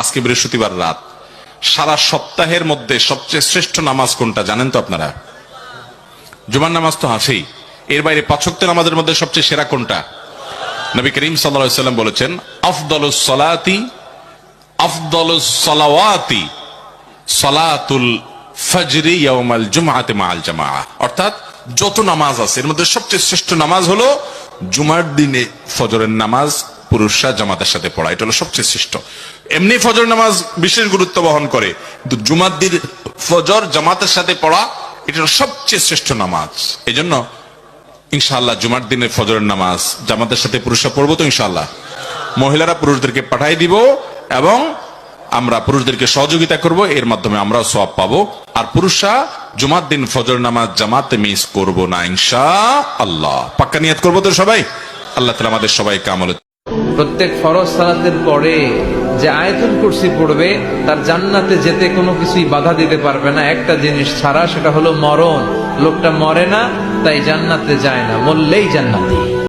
আজকে বৃহস্পতিবার রাত। সারা সপ্তাহের মধ্যে সবচেয়ে শ্রেষ্ঠ নামাজ কোনটা জানেন তো আপনারা? জুমার নামাজ তো হাসেই। এর বাইরে পাঁচক্ত নামাজের মধ্যে সবচেয়ে সেরা কোনটা? নবী করিম সাল্লা সাল্লাম বলেছেন, আফদলুস সলাতি সলাওয়াতি, সলাতুল ফজরি ইয়াউমাল জুমআতে মাআল জামাআ অর্থাৎ যত নামাজ আছে, এর মধ্যে সবচেয়ে শ্রেষ্ঠ নামাজ হলো জুমার দিনে ফজরের নামাজ পুরুষরা জামাতের সাথে পড়া, এটা হলো সবচেয়ে শ্রেষ্ঠ। এমনি ফজর নামাজ বিশেষ গুরুত্ব বহন করে, কিন্তু জুমার দিন ফজর জামাতের সাথে পড়া, এটা সবচেয়ে শ্রেষ্ঠ নামাজ। এই জন্য ইনশাআল্লাহ জুমার দিনের ফজরের নামাজ জামাতের সাথে পুরুষরা পড়ব তো ইনশাআল্লাহ। মহিলারা পুরুষদেরকে পাঠাই দিব এবং আমরা পুরুষদেরকে সহযোগিতা করব, এর মাধ্যমে আমরাও সব পাবো। আর পুরুষরা জুমার দিন ফজর নামাজ জামাতে মিস করব না ইনশা আল্লাহ পাক্কা নিয়াত করব তো সবাই? আল্লাহ তালা আমাদের সবাই কামল প্রত্যেক ফরজ সালাতের পরে যে আয়তন কুর্সি পড়বে, তার জান্নাতে যেতে কোনো কিছুই বাধা দিতে পারবে না। একটা জিনিস ছাড়া, সেটা হলো মরণ। লোকটা মরে না, তাই জান্নাতে যায় না। মরলেই জান্নাতি।